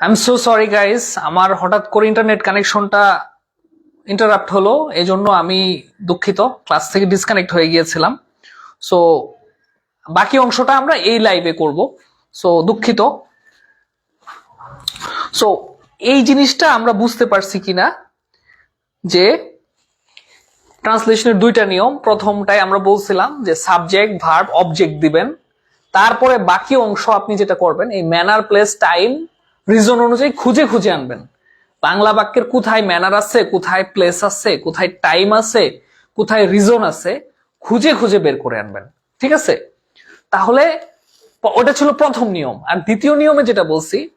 I am so sorry guys আমার হঠাৎ করে ইন্টারনেট কানেকশনটা ইন্টারাপ্ট হলো এই জন্য আমি দুঃখিত। ক্লাস থেকে ডিসকানেক্ট হয়ে গিয়েছিলাম। সো বাকি অংশটা আমরা এই লাইভে করব। সো দুঃখিত। সো এই জিনিসটা আমরা বুঝতে পারছি কিনা, যে ট্রান্সলেশনের দুইটা নিয়ম। প্রথমটাই আমরা বলছিলাম যে সাবজেক্ট ভার্ব অবজেক্ট দিবেন। তারপরে বাকি অংশ আপনি যেটা করবেন, এই ম্যানার প্লেস টাইম রিজন অনুযায়ী খুঁজে খুঁজে আনবেন। বাংলা বাক্যের কোথায় ম্যানার আছে, কোথায় প্লেস আছে, কোথায় টাইম আছে, কোথায় রিজন আছে, খুঁজে খুঁজে বের করে আনবেন। ঠিক আছে? তাহলে ওটা ছিল প্রথম নিয়ম। আর দ্বিতীয় নিয়মে যেটা বলছি,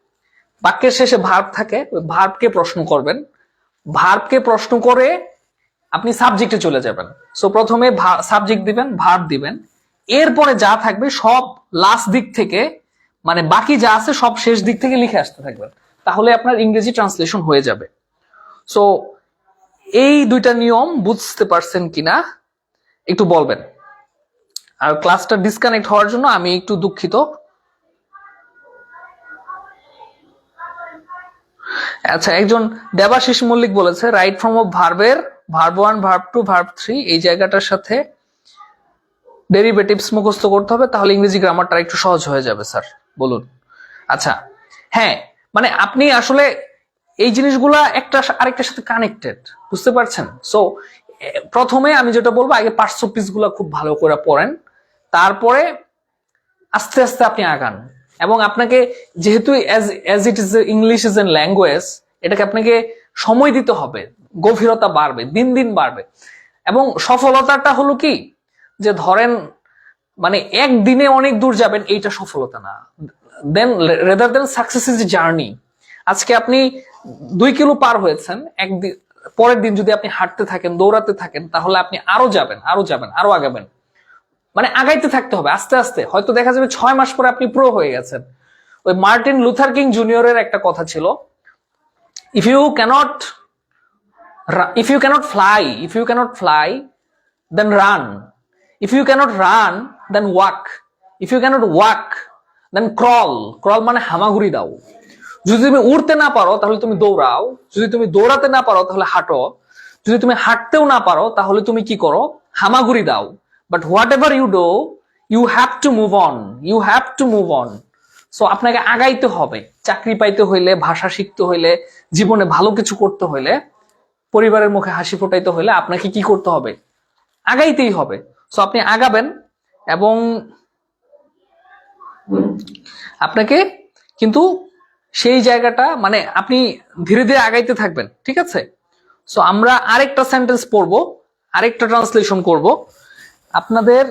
বাক্যের শেষে ভার্ব থাকে ভার্বকে প্রশ্ন করবেন। ভার্বকে প্রশ্ন করে আপনি সাবজেক্টে চলে যাবেন। সো প্রথমে সাবজেক্ট দিবেন ভার্ব দিবেন। এরপরে যা থাকবে সব লাস্ট দিক থেকে মানে বাকি যা আছে সব শেষ দিক থেকে লিখে আসতে থাকবেন। তাহলে আপনার ইংরেজি ট্রান্সলেশন হয়ে যাবে। সো এই দুইটা নিয়ম বুঝতে পারছেন কিনা, একটু বলবেন। আর ক্লাসটা ডিসকানেক্ট হওয়ার জন্য আমি একটু দুঃখিত। আচ্ছা একজন দেবাশিস মল্লিক বলেছে রাইট ফ্রম অফ ভার্বের verb one verb two verb three এই জায়গাটার সাথে ডেরিভেটিভস মুখস্থ করতে হবে, তাহলে ইংরেজি গ্রামারটা একটু সহজ হয়ে যাবে স্যার বলুন। আচ্ছা হ্যাঁ মানে আপনি আসলে এই জিনিসগুলা একটা আরেকটার সাথে কানেক্টেড বুঝতে পারছেন? সো প্রথমে আমি যেটা বলব, আগে পার্শ্বগুলা খুব ভালো করে পড়েন, তারপরে আস্তে আস্তে আপনি আগান। এবং আপনাকে যেহেতু as it is English is an language এটাকে আপনাকে সময় দিতে হবে, গভীরতা বাড়বে, দিন দিন বাড়বে। এবং সফলতাটা হলো কি? যে ধরেন মানে একদিনে অনেক দূর যাবেন, এইটা সফলতা না। Then rather then success is journey আজকে আপনি দুই কিলো পার হয়েছেন, একদিন, পরের দিন যদি আপনি হাঁটতে থাকেন, দৌড়াতে থাকেন, তাহলে আপনি আরও যাবেন আরও যাবেন, আরও আগাবেন। মানে আগাইতে থাকতে হবে, আস্তে আস্তে। হয়তো দেখা যাবে ছয় মাস পরে আপনি প্রো হয়ে গেছেন। ওই মার্টিন লুথার কিং জুনিয়রের একটা কথা ছিল if you can't if you can't fly if you can't fly then run if you can't run then walk if you can't walk then crawl crawl মানে হামাগুড়ি দাও। যদি তুমি উড়তে না পারো, তাহলে তুমি দৌড়াও। যদি তুমি দৌড়াতে না পারো, তাহলে হাঁটো। যদি তুমি হাঁটতেও না পারো, তাহলে তুমি কি করো? হামাগুড়ি দাও। But whatever you do you have to move on you have to move on so আপনাকে আগাইতে হবে। চাকরি পাইতে হইলে, ভাষা শিখতে হইলে, জীবনে ভালো কিছু করতে হইলে, পরিবারের মুখে হাসি ফোটাইতে হইলে আপনাকে কি করতে হবে? আগাইতেই হবে। সো আপনি আগাবেন এবং আপনাকে কিন্তু সেই জায়গাটা মানে আপনি ধীরে ধীরে আগাইতে থাকবেন, ঠিক আছে? সো আমরা আরেকটা সেন্টেন্স পড়ব, আরেকটা ট্রান্সলেশন করব। আপনাদের,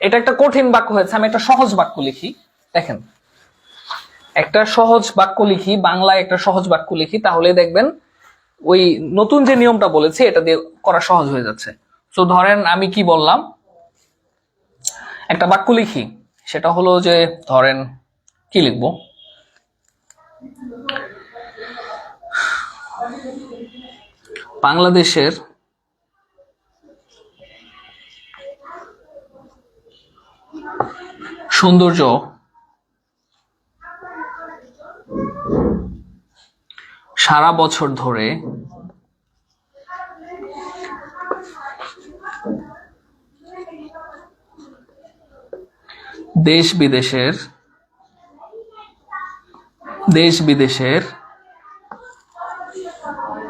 এটা একটা কঠিন বাক্য হয়েছে, আমি একটা সহজ বাক্য লিখি, দেখেন। একটা সহজ বাক্য লিখি, বাংলায় একটা সহজ বাক্য লিখি, তাহলে দেখবেন ওই নতুন যে নিয়মটা বলেছি, এটা দিয়ে করা সহজ হয়ে যাচ্ছে। তো ধরেন আমি কি বললাম? একটা বাক্য লিখি সেটা হলো যে ধরেন কি লিখব? বাংলাদেশের সৌন্দর্য সারা বছর ধরে দেশ বিদেশের দেশ বিদেশের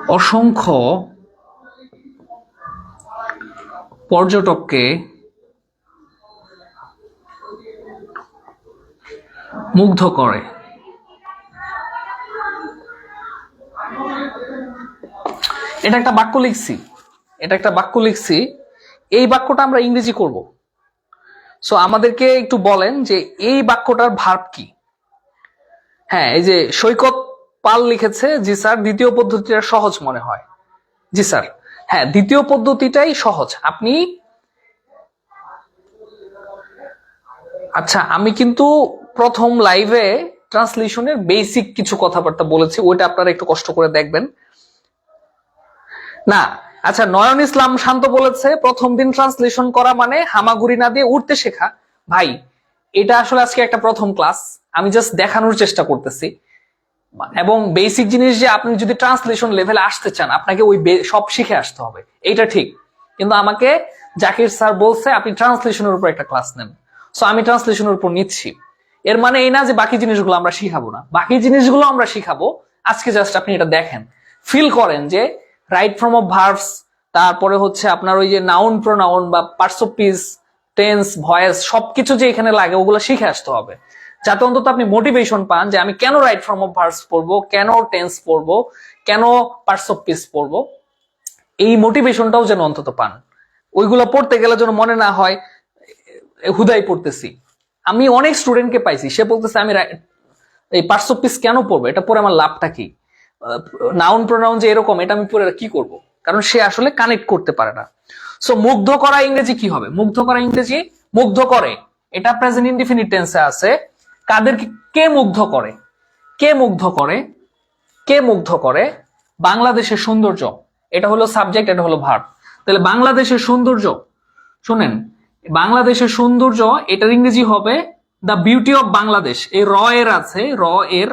অসংখ্য পর্যটককে মুগ্ধ করে। এটা একটা বাক্য লিখছি। এটা একটা বাক্য লিখছি। এই বাক্যটা আমরা ইংরেজি করব। সো আমাদেরকে একটু বলেন যে এই বাক্যটার ভার্ব কি? হ্যাঁ এই যে সৈকত পাল লিখেছে, জি স্যার, দ্বিতীয় পদ্ধতিটা সহজ মনে হয়। জি স্যার হ্যাঁ দ্বিতীয় পদ্ধতিটাই সহজ। আপনি আচ্ছা আমি কিন্তু প্রথম লাইভে ট্রান্সলেশনের বেসিক কিছু কথাবার্তা বলেছি, ওইটা আপনারা একটু কষ্ট করে দেখবেন। না আচ্ছা নয়ন ইসলাম শান্ত বলেছে, প্রথম দিন ট্রান্সলেশন করা মানে হামাগুড়ি না দিয়ে উঠতে শেখা। ভাই, এটা আসলে আজকে একটা প্রথম ক্লাস আমি জাস্ট দেখানোর চেষ্টা করতেছি। এবং বেসিক জিনিস যে আপনি যদি ট্রান্সলেশন লেভেলে আসতে চান, আপনাকে ওই সব শিখে আসতে হবে। এইটা ঠিক। কিন্তু আমাকে জাকির স্যার বলছে, আপনি ট্রান্সলেশনের উপর একটা ক্লাস নেন। সো আমি ট্রান্সলেশনের উপর নিচ্ছি। এর মানে এই না যে বাকি জিনিসগুলো আমরা শিখাবো না। বাকি জিনিসগুলো আমরা শিখাবো। আজকে জাস্ট আপনি এটা দেখেন। ফিল করেন যে রাইট ফ্রম অফ ভার্বস তারপরে হচ্ছে আপনার ওই যে নাউন প্রোনাউন বা parts of speech tense voice, সবকিছু যে এখানে লাগে, ওগুলো শিখে আসতে হবে। যাতে অন্তত আপনি মোটিভেশন পান যে আমি কেন রাইট ফ্রম অফ ভার্বস পড়ব, কেন টেন্স পড়ব, কেন পার্টস অফ পিস পড়ব। এই মোটিভেশনটাও যেন অন্তত পান। ওইগুলো পড়তে গেলে যেন মনে না হয়, হুদাই পড়তেছি। আমি অনেক স্টুডেন্টকে পাইছি, সে বলতেছে, আমি এই পার্টস অফ পিস কেন পড়ব? এটা পরে আমার লাভটা কি? নাউন প্রোনাউন যে এরকম, এটা আমি পরে কি করব? কারণ সে আসলে কানেক্ট করতে পারে না। সো মুগ্ধ করা ইংরেজি কি হবে? মুগ্ধ করা ইংরেজি, মুগ্ধ করে। এটা প্রেজেন্ট ইনডিফিনিট টেন্সে আছে। কাদের কে মুগ্ধ করে? কে মুগ্ধ করে? কে মুগ্ধ করে? বাংলাদেশের সৌন্দর্য। এটা হলো সাবজেক্ট এটা হলো ভার্ব তাহলে বাংলাদেশের সৌন্দর্য, শুনেন, বাংলাদেশের সৌন্দর্য, এটার ইংরেজি হবে দ্য বিউটি অফ বাংলাদেশ এই র এর আছে, র এর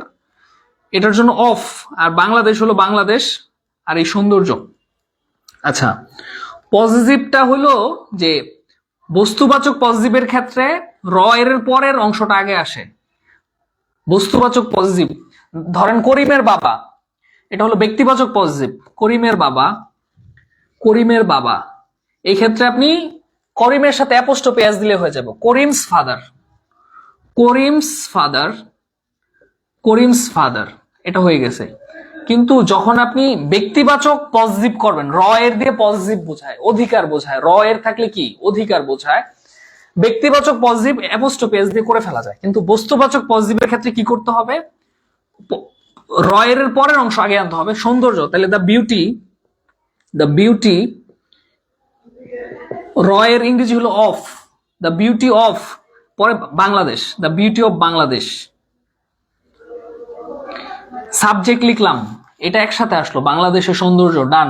এটার জন্য অফ আর বাংলাদেশ হলো বাংলাদেশ, আর এই সৌন্দর্য। আচ্ছা পজিটিভটা হলো যে, বস্তুবাচক পজিটিভের ক্ষেত্রে র এর পরের অংশটা আগে আসে। বস্তুবাচক পজিটিভ ধরেন করিমের বাবা, এটা হলো ব্যক্তিবাচক পজিটিভ করিমের বাবা করিমের বাবা। এই ক্ষেত্রে আপনি করিমের সাথে অ্যাপোস্ট পেঁয়াজ দিলে হয়ে যাবে। Karim's father Karim's father Karim's father, এটা হয়ে গেছে। কিন্তু যখন আপনি ব্যক্তিবাচক পজিটিভ করবেন র এর দিয়ে পজিটিভ বোঝায়, অধিকার বোঝায় র এর থাকলে কি? অধিকার বোঝায়। ব্যক্তিবাচক পজিটিভ অ্যাপোস্টোপেজ দিয়ে করে ফেলা যায়। কিন্তু বস্তুবাচক পজিটিভের ক্ষেত্রে কি করতে হবে? প- রয়ের পরের অংশ আগে আনতে হবে, সৌন্দর্য। তাহলে দ্য বিউটি দ্য বিউটি রয়ের ইংরেজি হলো অফ দ্য বিউটি অফ পরে Bangladesh the beauty of Bangladesh. Subject লিখলাম, এটা একসাথে আসলো, বাংলাদেশের সৌন্দর্য ডান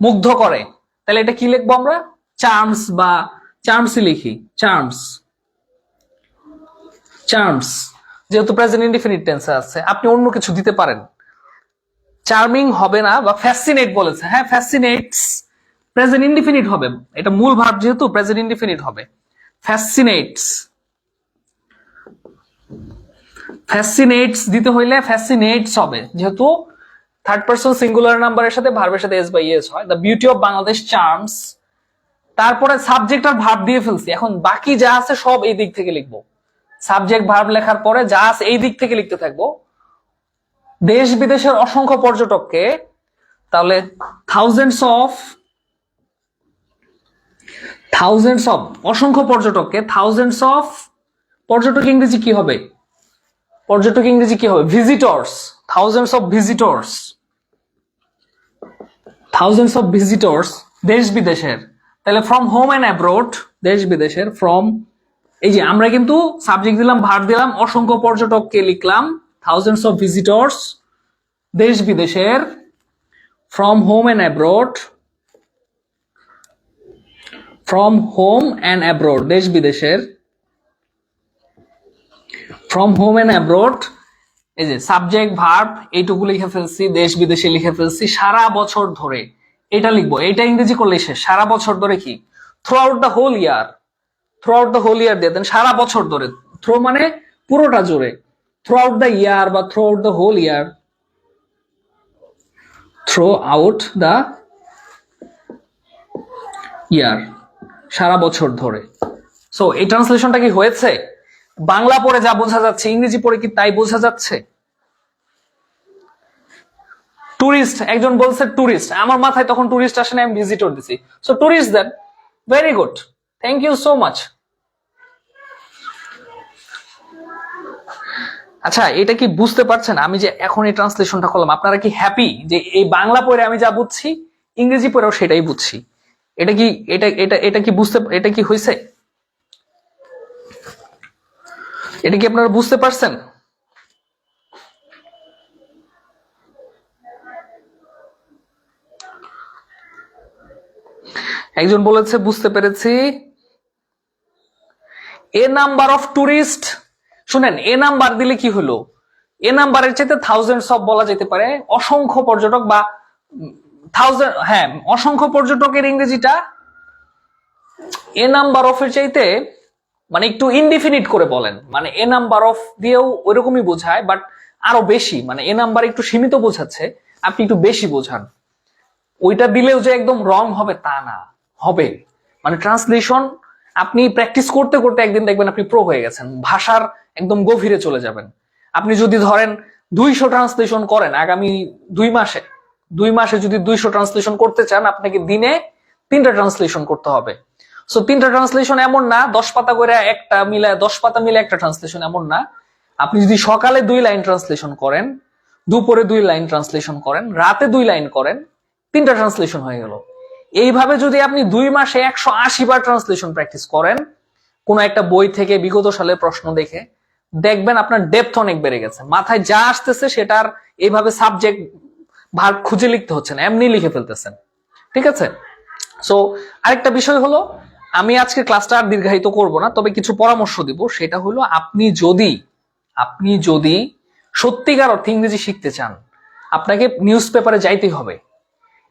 মুগ্ধ করে। তাহলে এটা কি লিখব আমরা? চার্মস বা চার্মসই লিখি চার্মস চার্মস যেহেতু প্রেজেন্ট ইনডিফিনিট টেন্সে আছে, আপনি অন্য কিছু দিতে পারেন। চার্মিং হবে না বা ফ্যাসিনেট বলেছে হ্যাঁ ফ্যাসিনেটস প্রেজেন্ট ইনডিফিনিট হবে, এটা মূল ভাব যেহেতু প্রেজেন্ট ইনডিফিনিট হবে। ফ্যাসিনেটস ফ্যাসিনেটস দিতে হইলে ফ্যাসিনেটস হবে। যেহেতু থার্ড পার্সন সিঙ্গুলার নাম্বারের সাথে ভার্বের সাথে এস বাই এস হয়। The beauty of Bangladesh charms তারপরে সাবজেক্ট আর ভার্ব দিয়ে ফেলছি। এখন বাকি যা আছে সব এই দিক থেকে লিখব। সাবজেক্ট ভার্ব লেখার পরে যা আছে এই দিক থেকে লিখতে থাকব। দেশ বিদেশের অসংখ্য পর্যটককে, তাহলে থাউজেন্ডস অফ থাউজেন্ডস অফ অসংখ্য পর্যটককে থাউজেন্ডস অফ পর্যটক ইংরেজি কি হবে? পর্যটক ইংরেজি কি হবে? Visitors thousands of visitors thousands of visitors দেশ বিদেশের। তাহলে ফ্রম হোম অ্যান্ড অ্যাব্রোড দেশ বিদেশের ফ্রম এই যে আমরা কিন্তু সাবজেক্ট দিলাম ভার দিলাম, অসংখ্য পর্যটককে লিখলাম। থাউজেন্ডস অফ ভিজিটর্স দেশ বিদেশের from home and abroad from home and abroad দেশ বিদেশের। ফ্রম হোম অ্যান্ড অ্যাব্রোড এই যে সাবজেক্ট ভার্ব এইটুকু লিখে ফেলছি, দেশ বিদেশে লিখে ফেলছি, সারা বছর ধরে। এটা লিখব, এটা ইংরেজি করলে শেষ। সারা বছর ধরে কি? Throughout the whole year throughout the whole year দিয়ে দেন, সারা বছর ধরে। থ্রো মানে পুরোটা জুড়ে। থ্রু আউট দ্য ইয়ার বা throughout the whole year throughout the year সারা বছর ধরে। সো এই ট্রান্সলেশনটা কি হয়েছে? বাংলা পড়ে যা বোঝা যাচ্ছে, ইংরেজি পড়ে কি তাই বোঝা যাচ্ছে? টুরিস্ট একজন বলছে টুরিস্ট আমার মাথায় তখন টুরিস্ট আসে না, আমি ভিজিটর দিছি। So tourist then very good thank you so much আচ্ছা এটা কি বুঝতে পারছেন? আমি যে এখন এই ট্রান্সলেশনটা করলাম, আপনারা কি হ্যাপি যে এই বাংলা পড়ে আমি যা বুঝছি, ইংরেজি পড়েও সেটাই বুঝছি? এটা কি, এটা এটা এটা কি বুঝতে, এটা কি হয়েছে এটা কি আপনারা বুঝতে পারছেন? একজন বলেছে, বুঝতে পেরেছি। এ নাম্বার অফ টুরিস্ট, শুনেন, এ নাম্বার দিলে কি হলো? এ নাম্বারের চাইতে থাউজেন্ডস অফ বলা যেতে পারে। অসংখ্য পর্যটক বা থাউজেন্ড হ্যাঁ অসংখ্য পর্যটকের ইংরেজিটা এ নাম্বার অফ এর চাইতে মানে একটু ইনডিফিনিট করে বলেন। মানে এ নাম্বার অফ দিয়েও ওইরকমই বোঝায় বাট আরও বেশি মানে এ নাম্বার একটু সীমিত বোঝাচ্ছে, আপনি একটু বেশি বোঝান। ওইটা দিলেও যে একদম রং হবে, তা না, হবে। মানে ট্রান্সলেশন আপনি প্র্যাকটিস করতে করতে একদিন দেখবেন আপনি প্রো হয়ে গেছেন, ভাষার একদম গভীরে চলে যাবেন। আপনি যদি ধরেন দুইশো ট্রান্সলেশন করেন আগামী দুই মাসে দুই মাসে যদি দুইশো ট্রান্সলেশন করতে চান, আপনাকে দিনে তিনটা ট্রান্সলেশন করতে হবে। সো তিনটা ট্রান্সলেশন এমন না, দশ পাতা করে একটা মিলে, দশ পাতা মিলে একটা ট্রান্সলেশন এমন না। আপনি যদি সকালে দুই লাইন ট্রান্সলেশন করেন, দুপুরে দুই লাইন ট্রান্সলেশন করেন, রাতে দুই লাইন করেন, তিনটা ট্রান্সলেশন হয়ে গেল। এইভাবে যদি আপনি দুই মাসে একশো আশি বার ট্রান্সলেশন প্র্যাকটিস করেন, কোন একটা বই থেকে বিগত সালের প্রশ্ন দেখে দেখবেন আপনার ডেপথ অনেক বেড়ে গেছে। মাথায় যা আসতেছে সেটার এইভাবে সাবজেক্ট ভার খুঁজে লিখতে হচ্ছে না, এমনি লিখে ফেলতেছেন। ঠিক আছে? সো আরেকটা বিষয় হলো আমি আজকে ক্লাসটা আর দীর্ঘায়িত করব না, তবে কিছু পরামর্শ দিব। সেটা হলো, আপনি যদি আপনি যদি সত্যিকার অর্থে ইংরেজি শিখতে চান, আপনাকে নিউজ পেপারে যাইতেই হবে।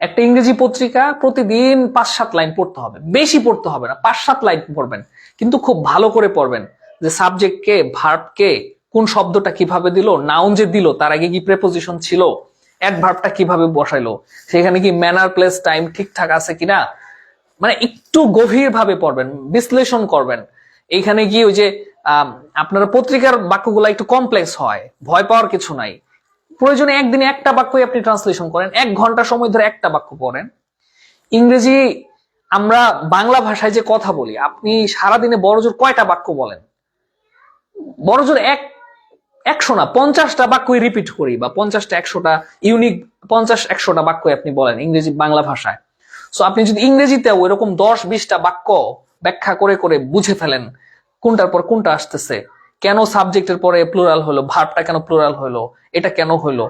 একটা ইংরেজি পত্রিকা প্রতিদিন পাঁচ সাত লাইন পড়তে হবে। বেশি পড়তে হবে না পাঁচ সাত লাইন পড়বেন। কিন্তু খুব ভালো করে পড়বেন যে সাবজেক্ট কে ভার্ব কে, কোন শব্দটা কীভাবে দিল নাউন যে দিল, তার আগে কি প্রেপোজিশন ছিল অ্যাডভার্বটা কীভাবে বসাইলো, সেখানে কি ম্যানার প্লেস টাইম ঠিকঠাক আছে কিনা মানে একটু গভীর ভাবে পড়বেন, বিশ্লেষণ করবেন। এইখানে কি ওই যে আপনার পত্রিকার বাক্যগুলো একটু কমপ্লেক্স হয়, ভয় পাওয়ার কিছু নাই। প্রয়োজনে একদিনে একটা বাক্যই আপনি ট্রান্সলেশন করেন, এক ঘণ্টা সময় ধরে একটা বাক্য পড়েন। ইংরেজি আমরা বাংলা ভাষায় যে কথা বলি, আপনি সারাদিনে বড়জোর কয়টা বাক্য বলেন? বড়জোর এক, একশো না, পঞ্চাশটা বাক্যই রিপিট করি বা পঞ্চাশটা একশোটা ইউনিক পঞ্চাশ একশোটা বাক্যই আপনি বলেন ইংরেজি বাংলা ভাষায়। সো আপনি যদি ইংরেজিতেও এরকম দশ, বিশটা বাক্য ব্যাখ্যা করে করে বুঝে ফেলেন, কোনটার পর কোনটা আসতেছে, কেন সাবজেক্টের পরে প্লুরাল হলো ভার্বটা কেন প্লুরাল হলো, এটা কেন হলো,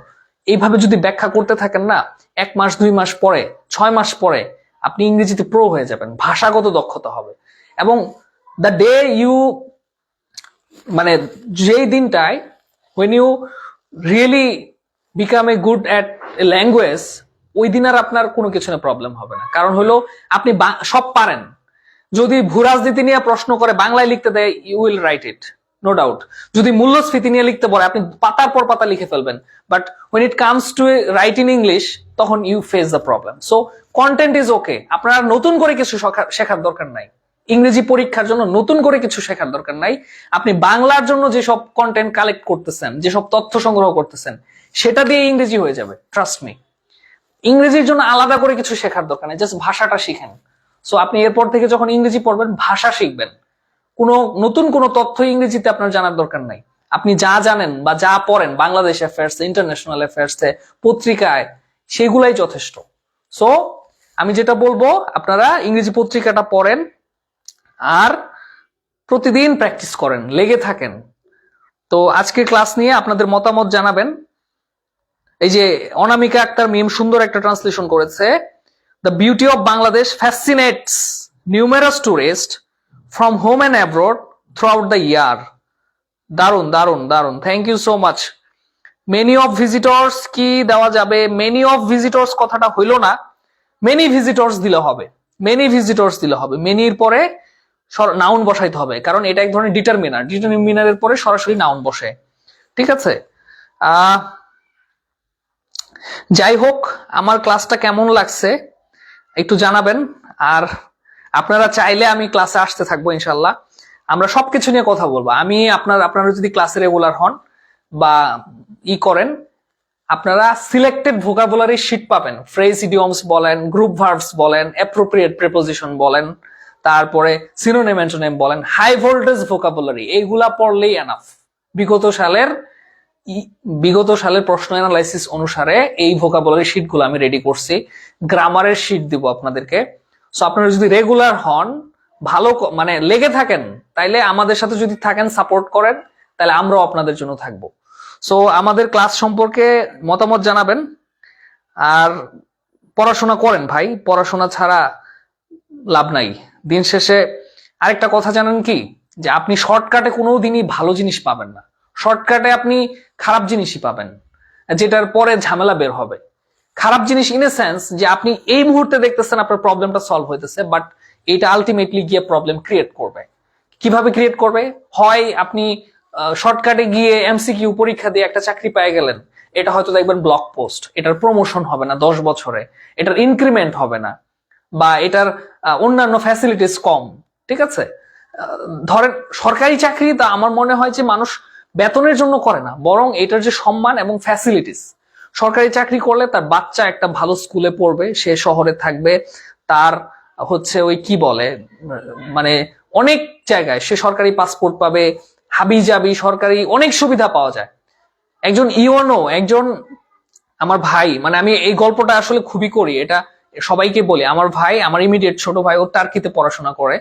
এইভাবে যদি ব্যাখ্যা করতে থাকেন না, এক মাস, দুই মাস পরে, ছয় মাস পরে আপনি ইংরেজিতে প্রো হয়ে যাবেন, ভাষাগত দক্ষতা হবে। এবং দ্য ডে ইউ মানে যেই দিনটায়, when you really become a good at a language ওই দিন আর আপনার কোনো কিছু না প্রবলেম হবে না। কারণ হলো, আপনি সব পারেন। যদি ভূরাজনীতি নিয়ে প্রশ্ন করে, বাংলায় লিখতে দেয় you will write it no doubt যদি মূল্যস্ফীতি নিয়ে লিখতে বলে, আপনি পাতার পর পাতা লিখে ফেলবেন। But when it comes to write in English তখন you face the problem so content is okay আপনার নতুন করে কিছু শেখা- শেখার দরকার নাই। ইংরেজি পরীক্ষার জন্য নতুন করে কিছু শেখার দরকার নাই। আপনি বাংলার জন্য যেসব কন্টেন্ট কালেক্ট করতেছেন, যেসব তথ্য সংগ্রহ করতেছেন, সেটা দিয়ে ইংরেজি হয়ে যাবে। ট্রাস্ট মি ইংরেজির জন্য আলাদা করে কিছু শেখার দরকার নেই জাস্ট ভাষাটা শিখেন। সো আপনি এরপর থেকে যখন ইংরেজি পড়বেন, ভাষা শিখবেন। কোনো নতুন কোনো তথ্য ইংরেজিতে আপনার জানার দরকার নাই। আপনি যা জানেন বা যা পড়েন, বাংলাদেশ অ্যাফেয়ার্স ইন্টারন্যাশনাল অ্যাফেয়ার্স পত্রিকায়, সেগুলাই যথেষ্ট। সো আমি যেটা বলব, আপনারা ইংরেজি পত্রিকাটা পড়েন আর প্রতিদিন প্র্যাকটিস করেন, লেগে থাকেন। তো আজকের ক্লাস নিয়ে আপনাদের মতামত জানাবেন। এই যে অনামিকা আক্তার মিম সুন্দর একটা ট্রান্সলেশন করেছে the beauty of Bangladesh fascinates numerous tourist from home and abroad throughout the year দারুণ দারুণ দারুণ thank you so much many of visitors কি দেওয়া যাবে? মেনি অফ ভিজিটর্স কথাটা হইল না। মেনি ভিজিটর্স দিলে হবে। মেনি ভিজিটর্স দিলে হবে। মেনির পরে নাউন বসাইতে হবে। কারণ এটা এক ধরনের ডিটারমিনার ডিটারমিনারের পরে সরাসরি নাউন বসে। ঠিক আছে? আহ যাই হোক, আমার ক্লাসটা কেমন লাগছে একটু জানাবেন। আর আপনারা চাইলে আমি ক্লাসে আসতে থাকব ইনশাল্লাহ আমরা সবকিছু নিয়ে কথা বলব। আমি আপনার, আপনারা যদি ক্লাসে রেগুলার হন বা ই করেন, আপনারা সিলেক্টেড ভোকাবুলারি শিট পাবেন। ফ্রেজ ইডিয়মস বলেন গ্রুপ ভার্বস বলেন অ্যাপ্রোপ্রিয়েট প্রেপোজিশন বলেন, তারপরে সিনোনেম অ্যান্টোনেম বলেন হাই ভোল্টেজ ভোকাবুলারি এইগুলা পড়লেই এনাফ বিগত সালের বিগত সালের প্রশ্ন অ্যানালাইসিস অনুসারে এই ভোকাবুলারি শিটগুলো আমি রেডি করছি। গ্রামারের শিট দিব আপনাদেরকে। সো আপনারা যদি রেগুলার হন, ভালো মানে লেগে থাকেন, তাইলে আমাদের সাথে যদি থাকেন সাপোর্ট করেন তাহলে আমরাও আপনাদের জন্য থাকব। সো আমাদের ক্লাস সম্পর্কে মতামত জানাবেন। আর পড়াশোনা করেন ভাই, পড়াশোনা ছাড়া লাভ নাই। দিন শেষে আরেকটা কথা জানেন কি? যে আপনি শর্টকাটে কোনো দিনই ভালো জিনিস পাবেন না। শর্টকাটে আপনি খারাপ জিনিসই পাবেন, যেটার পরে ঝামেলা বের হবে। খারাপ জিনিস ইন এ সেন্স যে আপনি এই মুহূর্তে দেখতেছেন আপনার প্রবলেমটা সলভ হইতেছে বাট এটা আলটিমেটলি গিয়ে প্রবলেম ক্রিয়েট করবে। কীভাবে ক্রিয়েট করবে? হয় আপনি শর্টকাটে গিয়ে এমসিকিউ পরীক্ষা দিয়ে একটা চাকরি পেয়ে গেলেন, এটা হয়তো দেখবেন ব্লক পোস্ট এটার প্রমোশন হবে না দশ বছরে, এটার ইনক্রিমেন্ট হবে না, বা এটার অন্যান্য ফ্যাসিলিটিস কম, ঠিক আছে? ধরেন সরকারি চাকরি, তা আমার মনে হয় যে মানুষ বেতনের জন্য করে না, বরং এটার যে সম্মান এবং ফ্যাসিলিটিস সরকারি চাকরি করলে তার বাচ্চা একটা ভালো স্কুলে পড়বে, সে শহরে থাকবে, তার হচ্ছে ওই কি বলে মানে অনেক জায়গায় সে সরকারি পাসপোর্ট পাবে হাবি জাবি সরকারি অনেক সুবিধা পাওয়া যায়। একজন ইওনো একজন আমার ভাই মানে আমি এই গল্পটা আসলে খুবই করি, এটা সবাইকে বলি। আমার ভাই, আমার ইমিডিয়েট ছোট ভাই, ও টার্কিতে পড়াশোনা করে।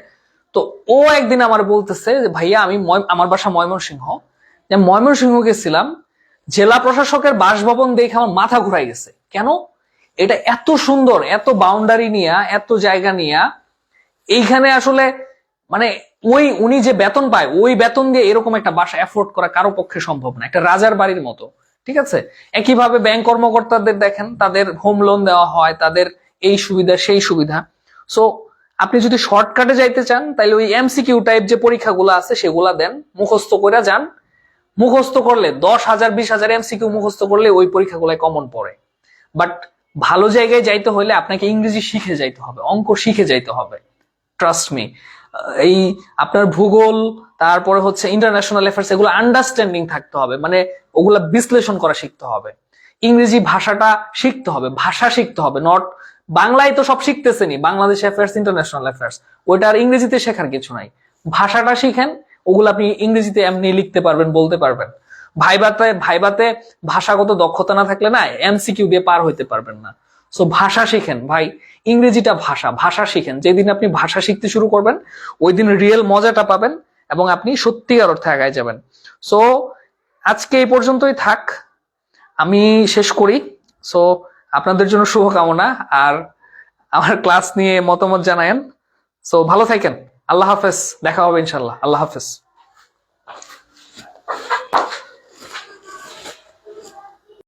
তো ও একদিন আমার বলতেছে যে ভাইয়া, আমি আমার বাসা ময়মনসিংহ। যে ময়মনসিংহ গেছিলাম জেলা প্রশাসকের বাসভবন দেখে আমার মাথা ঘুরাই গেছে। কেন? এটা এত সুন্দর, এত বাউন্ডারি নিয়া, এত জায়গা নিয়া। এইখানে আসলে মানে ওই উনি যে বেতন পায়, ওই বেতন দিয়ে এরকম একটা বাসা অ্যাফোর্ড করা কারও পক্ষে সম্ভব না। একটা রাজার বাড়ির মতো, ঠিক আছে? একইভাবে ব্যাংক কর্মকর্তাদের দেখেন, তাদের হোম লোন দেওয়া হয়, তাদের এই সুবিধা, সেই সুবিধা। সো আপনি যদি শর্টকাটে যাইতে চান তাহলে ওই এমসিকিউ টাইপ যে পরীক্ষাগুলো আছে, সেগুলা দেন, মুখস্থ করে যান। মুখস্থ করলে, দশ হাজার, বিশ হাজার এমসিকিউ মুখস্থ করলে ওই পরীক্ষাগুলো কমন পড়ে। বাট ভালো জায়গায় যাইতে হলে আপনাকে ইংরেজি শিখে যাইতে হবে, অঙ্ক শিখে যাইতে হবে। ট্রাস্ট মি এই আপনার ভূগোল, তারপরে হচ্ছে ইন্টারন্যাশনাল অ্যাফেয়ার্স এগুলো আন্ডারস্ট্যান্ডিং থাকতে হবে মানে ওগুলা বিশ্লেষণ করা শিখতে হবে। ইংরেজি ভাষাটা শিখতে হবে, ভাষা শিখতে হবে নট বাংলায় তো সব শিখতেছেনি বাংলাদেশ অ্যাফেয়ার্স ইন্টারন্যাশনাল অ্যাফেয়ার্স ওইটা আর ইংরেজিতে শেখার কিছু নাই। ভাষাটা শিখেন ওগুলো আপনি ইংরেজিতে এমনি লিখতে পারবেন, বলতে পারবেন। ভাইবাতে ভাইবাতে ভাষাগত দক্ষতা না থাকলে না এমসিকিউ দিয়ে পার হইতে পারবেন না। সো ভাষা শিখেন। ভাই, ইংরেজিটা ভাষা ভাষা শিখেন। যেদিন আপনি ভাষা শিখতে শুরু করবেন, ওই দিন রিয়েল মজাটা পাবেন এবং আপনি সত্যিকার অর্থে আগায় যাবেন। সো আজকে এই পর্যন্তই থাক। আমি শেষ করি। সো আপনাদের জন্য শুভকামনা। আর আমার ক্লাস নিয়ে মতামত জানায়েন। সো ভালো থাকেন। আল্লাহ হাফেজ দেখা হবে ইনশাল্লাহ আল্লাহ হাফেজ।